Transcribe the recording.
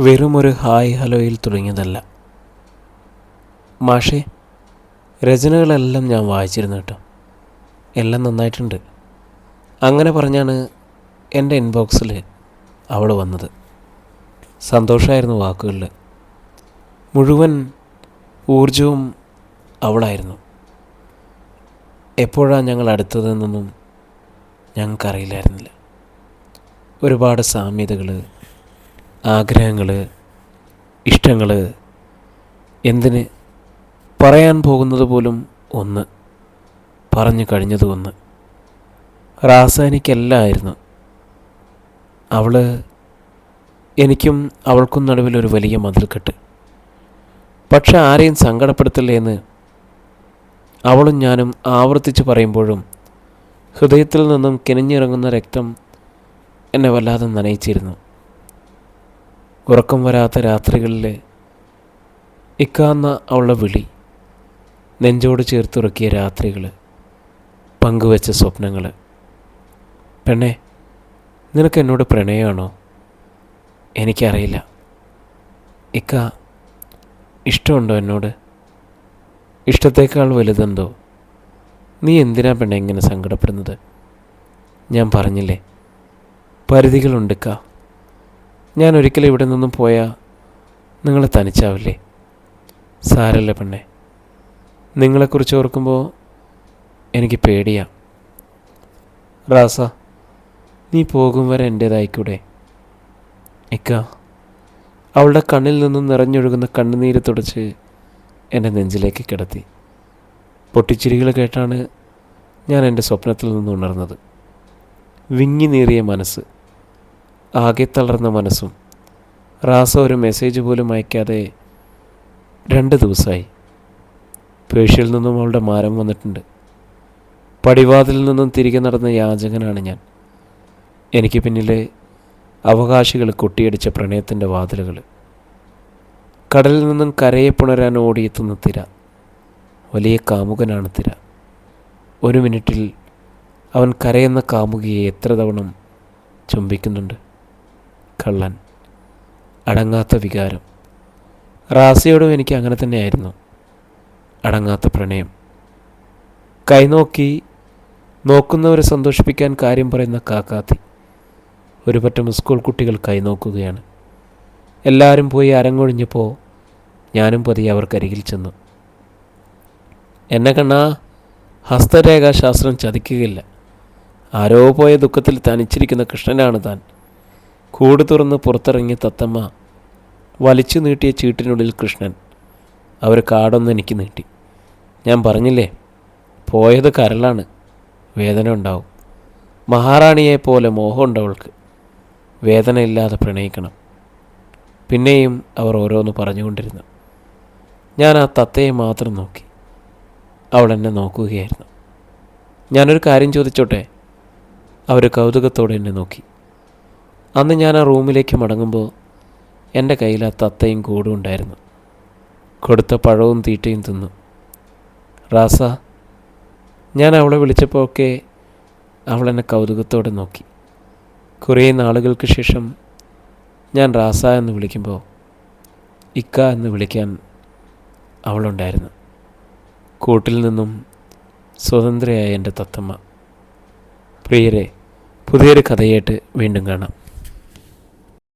വെറുമൊരു ഹായ് ഹലോയിൽ തുടങ്ങിയതല്ല. മാഷേ രചനകളെല്ലാം ഞാൻ വായിച്ചിരുന്നു കേട്ടോ. എല്ലാം നന്നായിട്ടുണ്ട്. അങ്ങനെ പറഞ്ഞാണ് എന്റെ ഇൻബോക്സിൽ അവൾ വന്നത്. സന്തോഷമായിരുന്നു വാക്കുകളിൽ. മുഴുവൻ ഊർജവും അവളായിരുന്നു. എപ്പോഴാണ് ഞങ്ങൾ അടുത്തതെന്നൊന്നും ഞങ്ങൾക്കറിയില്ലായിരുന്നില്ല. ഒരുപാട് സാമ്യതകൾ ആഗ്രഹങ്ങൾ ഇഷ്ടങ്ങൾ എന്തിന് പറയാൻ പോകുന്നത് പോലും ഒന്ന് പറഞ്ഞു കഴിഞ്ഞത് ഒന്ന്. അവൾ എനിക്കും അവൾക്കും നടുവിൽ ഒരു വലിയ മതിൽക്കെട്ട്. പക്ഷെ ആരെയും സങ്കടപ്പെടുത്തില്ല എന്ന് അവളും ഞാനും ആവർത്തിച്ച് പറയുമ്പോഴും ഹൃദയത്തിൽ നിന്നും കിനിഞ്ഞിറങ്ങുന്ന രക്തം എന്നെ വല്ലാതെ നനയിച്ചിരുന്നു. ഉറക്കം വരാത്ത രാത്രികളിൽ ഇക്കാന്ന അവളുടെ വിളി നെഞ്ചോട് ചേർത്തുറക്കിയ രാത്രികൾ പങ്കുവെച്ച സ്വപ്നങ്ങൾ പെണ്ണെ നിനക്ക് എന്നോട് പ്രണയമാണോ എനിക്കറിയില്ല. ഇക്ക ഇഷ്ടമുണ്ടോ എന്നോട്? ഇഷ്ടത്തേക്കാൾ വലുതെന്തോ. നീ എന്തിനാ പെണ്ണെ ഇങ്ങനെ സങ്കടപ്പെടുന്നത്? ഞാൻ പറഞ്ഞില്ലേ പരിധികളുണ്ട് ഇക്ക. ഞാൻ ഒരിക്കലും ഇവിടെ നിന്നും പോയാൽ നിങ്ങൾ തനിച്ചാവില്ലേ? സാരല്ല പെണ്ണെ. നിങ്ങളെക്കുറിച്ച് ഓർക്കുമ്പോൾ എനിക്ക് പേടിയാ. റാസ നീ പോകും വരെ എന്റേതായിക്കൂടെ ഇക്ക അവളുടെ കണ്ണിൽ നിന്നും നിറഞ്ഞൊഴുകുന്ന കണ്ണുനീര് തുടച്ച് എന്റെ നെഞ്ചിലേക്ക് കിടത്തി. പൊട്ടിച്ചിരികൾ കേട്ടാണ് ഞാൻ എന്റെ സ്വപ്നത്തിൽ നിന്ന് ഉണർന്നത്. വിങ്ങി നീറിയ മനസ്സ്. ആകെ തളർന്ന മനസ്സും റാസ ഒരു മെസ്സേജ് പോലും അയക്കാതെ രണ്ട് ദിവസമായി പേഷ്യയിൽ നിന്നും അവളുടെ മാരം വന്നിട്ടുണ്ട്. പടിവാതിലിൽ നിന്നും തിരികെ നടന്ന യാചകനാണ് ഞാൻ. എനിക്ക് പിന്നിലെ അവകാശികൾ കൊട്ടിയടിച്ച പ്രണയത്തിന്റെ വാതിലുകൾ. കടലിൽ നിന്നും കരയെ പുണരാൻ ഓടിയെത്തുന്ന തിര. വലിയ കാമുകനാണ് തിര. ഒരു മിനിറ്റിൽ അവൻ കരയെന്ന കാമുകിയെ എത്ര തവണ ചുംബിക്കുന്നുണ്ട്. കള്ളൻ. അടങ്ങാത്ത വികാരം. റാസിയോടും എനിക്ക് അങ്ങനെ തന്നെയായിരുന്നു. അടങ്ങാത്ത പ്രണയം. കൈനോക്കി നോക്കുന്നവരെ സന്തോഷിപ്പിക്കാൻ കാര്യം പറയുന്ന കാക്കാത്തി. ഒരു പറ്റം സ്കൂൾ കുട്ടികൾ കൈനോക്കുകയാണ് എല്ലാവരും പോയി അരങ്ങൊഴിഞ്ഞപ്പോൾ ഞാനും പതിയെ അവർക്കരികിൽ ചെന്നു. എന്നെ കണ്ണാ ഹസ്തരേഖാശാസ്ത്രം ചതിക്കുകയില്ല. ആരോ പോയ ദുഃഖത്തിൽ തനിച്ചിരിക്കുന്ന കൃഷ്ണനാണ് താൻ. കൂട് തുറന്ന് പുറത്തിറങ്ങിയ തത്തമ്മ വലിച്ചു നീട്ടിയ ചീട്ടിനുള്ളിൽ കൃഷ്ണൻ. അവർ കാടൊന്ന് എനിക്ക് നീട്ടി. ഞാൻ പറഞ്ഞില്ലേ പോയത് കരളാണ്. വേദന ഉണ്ടാവും. മഹാറാണിയെ പോലെ മോഹമുണ്ട് അവൾക്ക്. വേദനയില്ലാതെ പ്രണയിക്കണം. പിന്നെയും അവർ ഓരോന്ന് പറഞ്ഞുകൊണ്ടിരുന്നു. ഞാൻ ആ തത്തയെ മാത്രം നോക്കി. അവൾ എന്നെ നോക്കുകയായിരുന്നു. ഞാനൊരു കാര്യം ചോദിച്ചോട്ടെ? അവർ കൗതുകത്തോടെ എന്നെ നോക്കി. അന്ന് ഞാൻ ആ റൂമിലേക്ക് മടങ്ങുമ്പോൾ എന്റെ കയ്യിൽ ആ തത്തയും കൂടും ഉണ്ടായിരുന്നു. കൊടുത്ത പഴവും തീറ്റയും തിന്നു. റാസ ഞാൻ അവളെ വിളിച്ചപ്പോൾ ഒക്കെ അവൾ എന്നെ കൗതുകത്തോടെ നോക്കി. കുറേ നാളുകൾക്ക് ശേഷം ഞാൻ റാസ എന്ന് വിളിക്കുമ്പോൾ ഇക്ക എന്ന് വിളിക്കാൻ അവളുണ്ടായിരുന്നു. കൂട്ടിൽ നിന്നും സ്വതന്ത്രയായ എന്റെ തത്തമ്മ. പ്രിയരെ പുതിയൊരു കഥയായിട്ട് വീണ്ടും കാണാം.